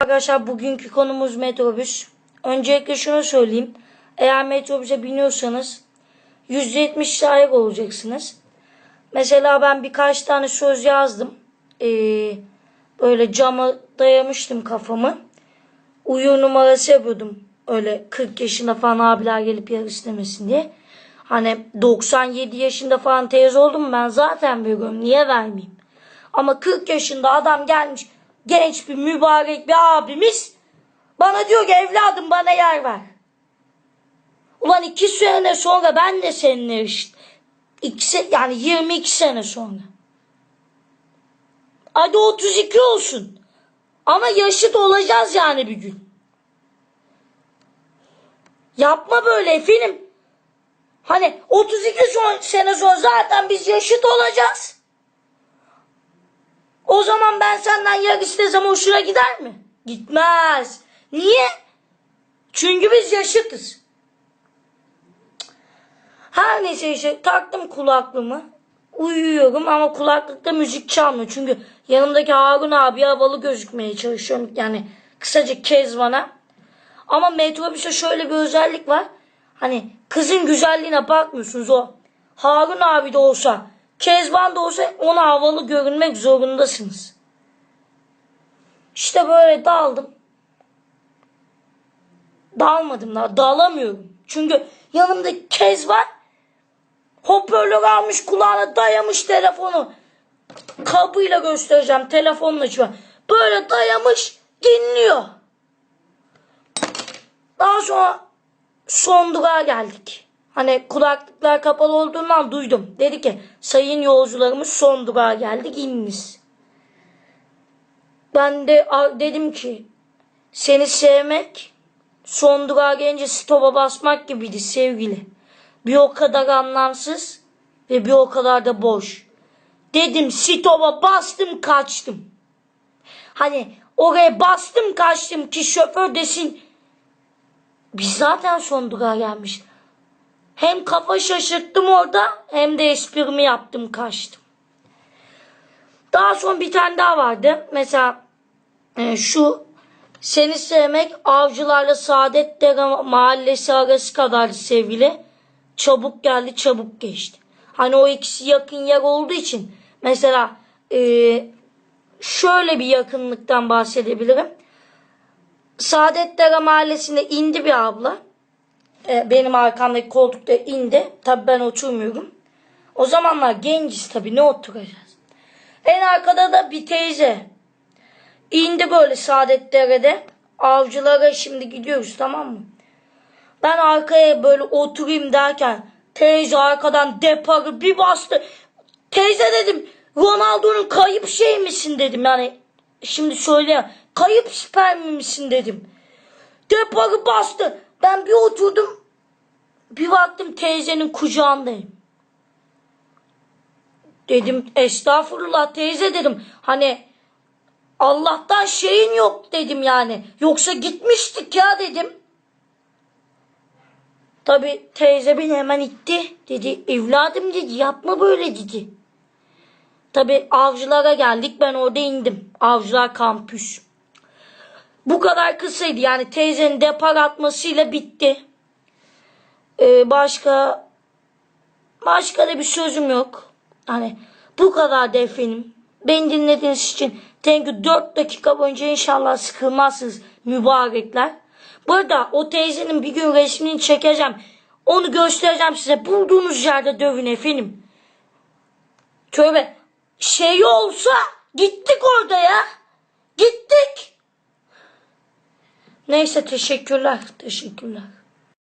Arkadaşlar bugünkü konumuz metrobüs. Öncelikle şunu söyleyeyim. Eğer metrobüse biniyorsanız %70 sahip olacaksınız. Mesela ben birkaç tane söz yazdım. Ee, böyle cama dayamıştım kafamı. Uyur numarası yapıyordum. Öyle 40 yaşında falan abiler gelip yer istemesin diye. Hani 97 yaşında falan teyze oldum ben zaten veriyorum. Niye vermeyeyim? Ama 40 yaşında adam gelmiş genç bir mübarek bir abimiz bana diyor ki evladım bana yer ver. Ulan iki sene sonra ben de seninle işte. İki, yani 22 sene sonra. Hadi 32 olsun. Ama yaşıt olacağız yani bir gün. Yapma böyle efendim. Hani 32 son, sene sonra zaten biz yaşıt olacağız. Zaman ben senden yer istesem hoşuna gider mi? Gitmez. Niye? Çünkü biz yaşıtız. Her neyse işte taktım kulaklığımı. Uyuyorum ama kulaklıkta müzik çalmıyor. Çünkü yanımdaki Harun abi havalı gözükmeye çalışıyorum. Yani kısaca Kezban'a. Ama metrobüste şöyle bir özellik var. Hani kızın güzelliğine bakmıyorsunuz o. Harun abi de olsa, Kezban da olsa ona havalı görünmek zorundasınız. İşte böyle daldım. Dalmadım da dalamıyorum. Çünkü yanımda Kezban hoparlör almış kulağına dayamış telefonu. Kabıyla göstereceğim telefonla şu an. Böyle dayamış dinliyor. Daha sonra son durağa geldik. Hani kulaklıklar kapalı olduğundan duydum. Dedi ki sayın yolcularımız son durağa geldik ininiz. Ben de dedim ki seni sevmek son durağa gelince stopa basmak gibiydi sevgili. Bir o kadar anlamsız ve bir o kadar da boş. Dedim stopa bastım kaçtım. Hani oraya bastım kaçtım ki şoför desin biz zaten son durağa gelmiş. Hem kafa şaşırttım orada hem de esprimi yaptım kaçtım. Daha sonra bir tane daha vardı. Mesela e, şu seni sevmek avcılarla Saadetdere mahallesi arası kadar sevgili. Çabuk geldi çabuk geçti. Hani o ikisi yakın yer olduğu için mesela e, şöyle bir yakınlıktan bahsedebilirim. Saadetdere mahallesine indi bir abla. E, benim arkamdaki koltukta indi. Tabii ben oturmuyorum. O zamanlar genciz tabii ne oturacağız. En arkada da bir teyze. İndi böyle Saadetdere'de. Avcılara şimdi gidiyoruz tamam mı? Ben arkaya böyle oturayım derken teyze arkadan deparı bir bastı. Teyze dedim Ronaldo'nun kayıp şey misin dedim yani şimdi söyle kayıp spermi misin dedim. Deparı bastı. Ben bir oturdum bir baktım teyzenin kucağındayım. Dedim estağfurullah teyze dedim. Hani Allah'tan şeyin yok dedim yani. Yoksa gitmiştik ya dedim. Tabi teyze beni hemen itti. Dedi evladım dedi yapma böyle dedi. Tabi avcılara geldik ben orada indim. Avcılar kampüs. Bu kadar kısaydı yani teyzenin depar atmasıyla bitti. Ee, başka başka da bir sözüm yok. Hani bu kadar da efendim. Beni dinlediğiniz için you. 4 dakika boyunca inşallah sıkılmazsınız mübarekler. Bu arada o teyzenin bir gün resmini çekeceğim. Onu göstereceğim size. Bulduğunuz yerde dövün efendim. Tövbe. Şey olsa gittik orada ya. Gittik. Neyse teşekkürler. Teşekkürler.